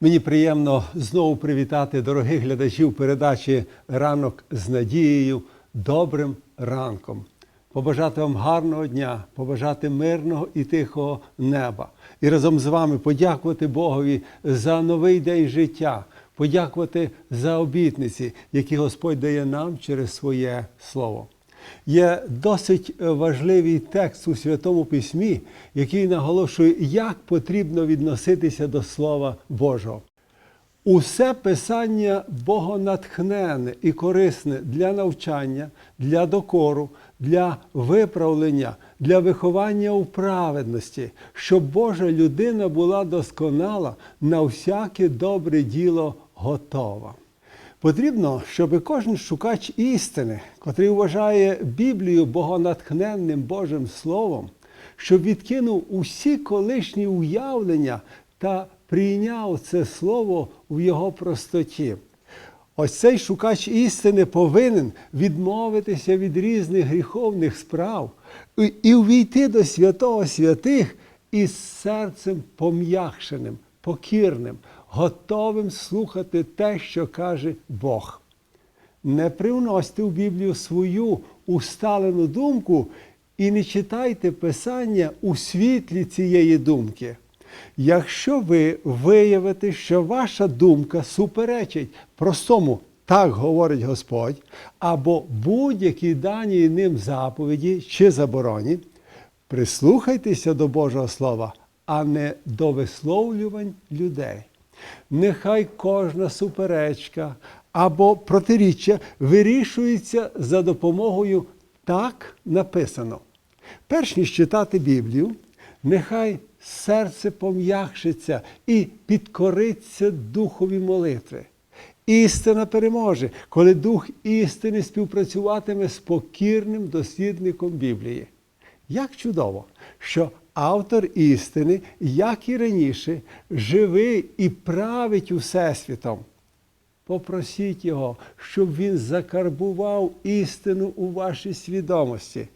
Мені приємно знову привітати дорогих глядачів передачі Ранок з надією добрим ранком. Побажати вам гарного дня, побажати мирного і тихого неба. І разом з вами подякувати Богові за новий день життя, подякувати за обітниці, які Господь дає нам через своє слово. Є досить важливий текст у Святому Письмі, який наголошує, як потрібно відноситися до Слова Божого. Усе писання богонатхнене і корисне для навчання, для докору, для виправлення, для виховання у праведності, щоб Божа людина була досконала на всяке добре діло готова. Потрібно, щоб кожен шукач істини, котрий вважає Біблію богонатхненним Божим Словом, щоб відкинув усі колишні уявлення та прийняв це слово в його простоті. Ось цей шукач істини повинен відмовитися від різних гріховних справ і- увійти до святого святих із серцем пом'якшеним, покірним, готовим слухати те, що каже Бог. Не привносьте в Біблію свою усталену думку і не читайте Писання у світлі цієї думки. Якщо ви виявите, що ваша думка суперечить простому так говорить Господь, або будь-якій даній ним заповіді чи забороні, прислухайтеся до Божого Слова, а не до висловлювань людей. Нехай кожна суперечка або протиріччя вирішується за допомогою так написано. Перш ніж читати Біблію, нехай серце пом'якшиться і підкориться духові молитви. Істина переможе, коли дух істини співпрацюватиме з покірним дослідником Біблії. Як чудово, що автор істини, як і раніше, живий і править усесвітом. Попросіть його, щоб він закарбував істину у вашій свідомості.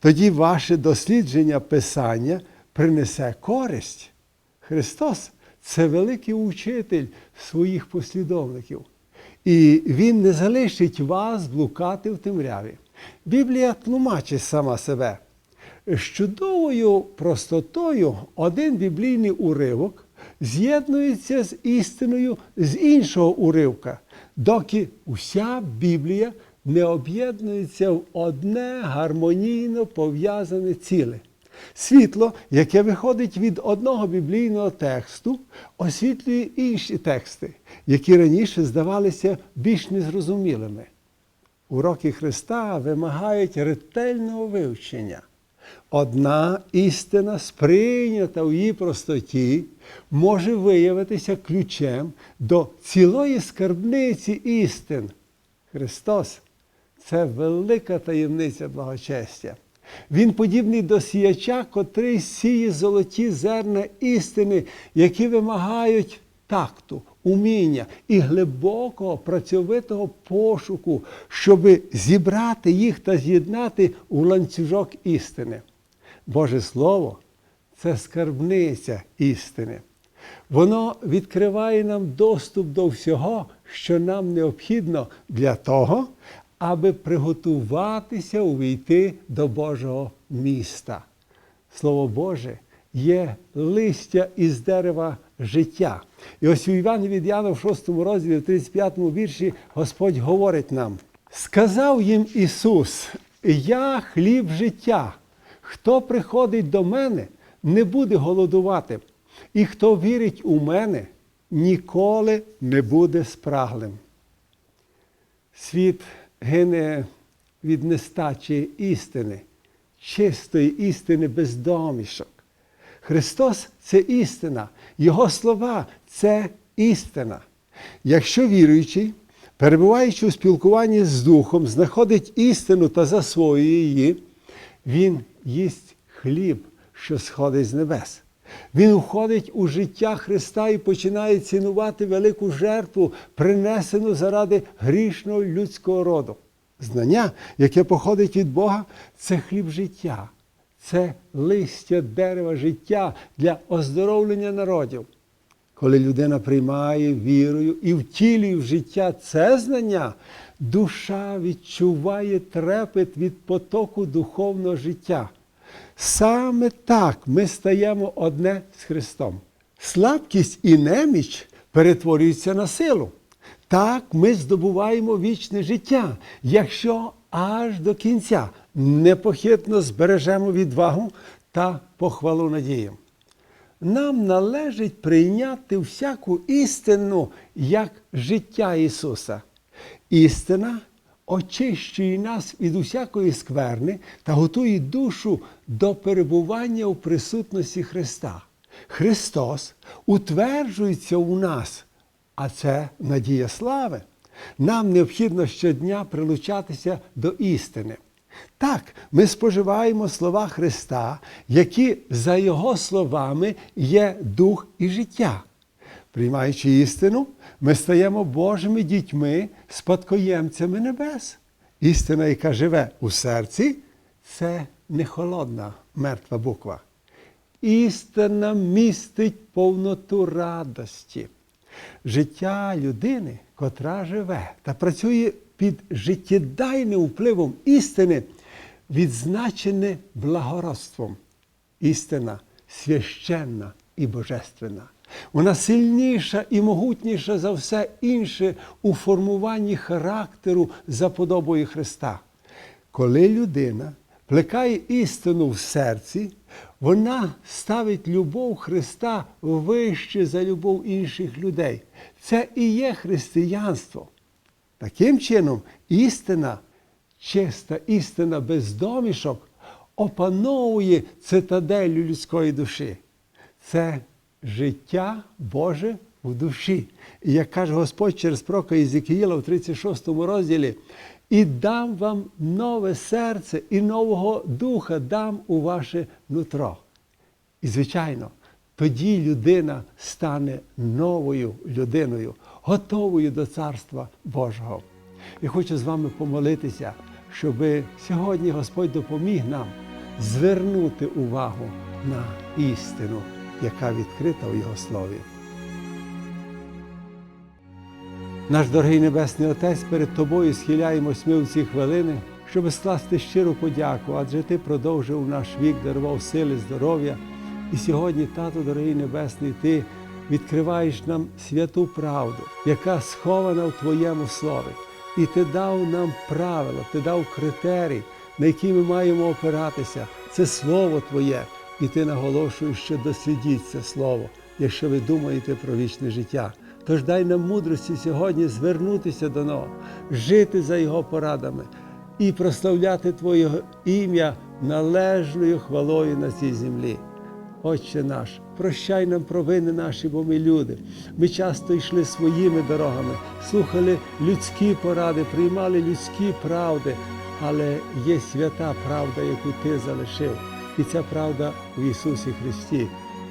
Тоді ваше дослідження Писання принесе користь. Христос це великий учитель своїх послідовників. І Він не залишить вас блукати в темряві. Біблія тлумачить сама себе. З чудовою простотою один біблійний уривок з'єднується з істиною з іншого уривка, доки уся Біблія не об'єднується в одне гармонійно пов'язане ціле. Світло, яке виходить від одного біблійного тексту, освітлює інші тексти, які раніше здавалися більш незрозумілими. Уроки Христа вимагають ретельного вивчення. Одна істина, сприйнята в її простоті, може виявитися ключем до цілої скарбниці істин. Христос це велика таємниця благочестя. Він подібний до сіяча, котрий сіє золоті зерна істини, які вимагають такту, уміння і глибокого працьовитого пошуку, щоб зібрати їх та з'єднати у ланцюжок істини. Боже Слово це скарбниця істини. Воно відкриває нам доступ до всього, що нам необхідно для того, аби приготуватися увійти до Божого міста. Слово Боже є листя із дерева життя. І ось у Івані від Яна в 6 розділі, в 35 вірші, Господь говорить нам: сказав їм Ісус: Я хліб життя. Хто приходить до мене, не буде голодувати, і хто вірить у мене, ніколи не буде спраглим. Світ гине від нестачі істини, чистої істини без домішок. Христос це істина, Його слова це істина. Якщо віруючий, перебуваючи у спілкуванні з Духом, знаходить істину та засвоює її, він їсть хліб, що сходить з небес. Він входить у життя Христа і починає цінувати велику жертву, принесену заради грішного людського роду. Знання, яке походить від Бога, це хліб життя, це листя дерева життя для оздоровлення народів. Коли людина приймає вірою і втілює в життя це знання, душа відчуває трепет від потоку духовного життя. Саме так ми стаємо одне з Христом. Слабкість і неміч перетворюються на силу. Так ми здобуваємо вічне життя, якщо аж до кінця непохитно збережемо відвагу та похвалу надіям. Нам належить прийняти всяку істину як життя Ісуса. Істина очищує нас від усякої скверни та готує душу до перебування у присутності Христа. Христос утверджується у нас, а це надія слави. Нам необхідно щодня прилучатися до істини. Так, ми споживаємо слова Христа, які, за Його словами, є дух і життя. Приймаючи істину, ми стаємо Божими дітьми, спадкоємцями небес. Істина, яка живе у серці, це не холодна мертва буква. Істина містить повноту радості. Життя людини, котра живе та працює під життєдайним впливом істини, відзначене благородством. Істина священна і божественна. Вона сильніша і могутніша за все інше у формуванні характеру за подобою Христа. Коли людина плекає істину в серці, вона ставить любов Христа вище за любов інших людей. Це і є християнство. Таким чином, істина, чиста істина без домішок опановує цитаделю людської душі. Це життя Боже в душі. І як каже Господь через прока Єзекіїла в 36 розділі, і дам вам нове серце і нового духа дам у ваше нутро. І, звичайно, тоді людина стане новою людиною, готовою до Царства Божого. І хочу з вами помолитися, щоб сьогодні Господь допоміг нам звернути увагу на істину, яка відкрита у Його слові. Наш дорогий Небесний Отець, перед Тобою схиляємось ми в ці хвилини, щоб скласти щиру подяку, адже Ти продовжив наш вік, дарував сили, здоров'я. І сьогодні, Тато, дорогий Небесний, Ти відкриваєш нам святу правду, яка схована в Твоєму слові. І Ти дав нам правила, Ти дав критерій, на які ми маємо опиратися. Це Слово Твоє. І ти наголошуєш, що дослідіть це слово, якщо ви думаєте про вічне життя. Тож дай нам мудрості сьогодні звернутися до Нього, жити за Його порадами і прославляти Твоє ім'я належною хвалою на цій землі. Отче наш, прощай нам провини наші, бо ми люди. Ми часто йшли своїми дорогами, слухали людські поради, приймали людські правди, але є свята правда, яку ти залишив. І ця правда в Ісусі Христі.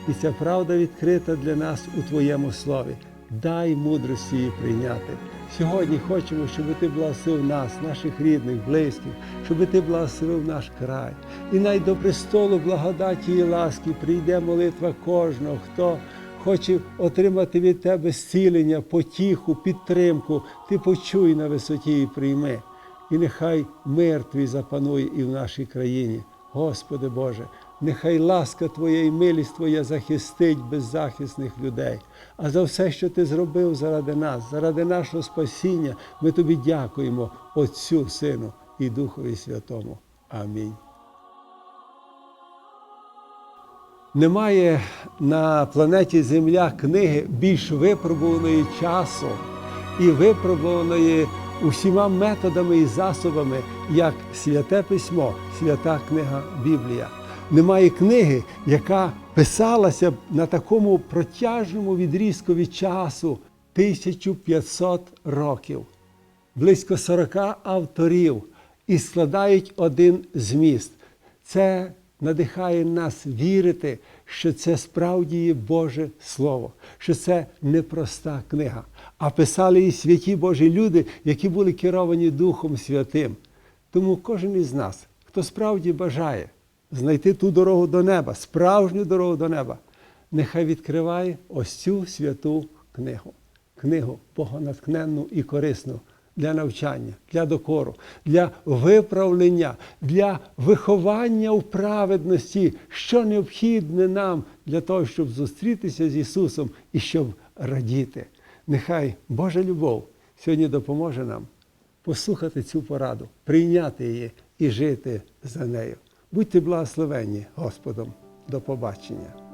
І ця правда відкрита для нас у Твоєму Слові. Дай мудрості її прийняти. Сьогодні хочемо, щоб Ти благословив нас, наших рідних, близьких, щоб Ти благословив наш край. І най до престолу благодаті і ласки прийде молитва кожного, хто хоче отримати від Тебе зцілення, потіху, підтримку. Ти почуй на висоті і прийми. І нехай мир твій запанує і в нашій країні. Господи Боже, нехай ласка Твоя і милість Твоя захистить беззахисних людей. А за все, що Ти зробив заради нас, заради нашого спасіння, ми Тобі дякуємо, Отцю, Сину і Духові Святому. Амінь. Немає на планеті Земля книги більш випробуваної часом і випробуваної усіма методами і засобами, як святе письмо, свята книга Біблія. Немає книги, яка писалася на такому протяжному відрізкові часу 1500 років, близько 40 авторів і складають один зміст. Це надихає нас вірити, що це справді є Боже Слово, що це непроста книга. А писали і святі Божі люди, які були керовані Духом Святим. Тому кожен із нас, хто справді бажає знайти ту дорогу до неба, справжню дорогу до неба, нехай відкриває ось цю святу книгу. Книгу богонатхненну і корисну для навчання, для докору, для виправлення, для виховання в праведності, що необхідне нам для того, щоб зустрітися з Ісусом і щоб радіти. Нехай Божа любов сьогодні допоможе нам послухати цю пораду, прийняти її і жити за нею. Будьте благословені Господом. До побачення.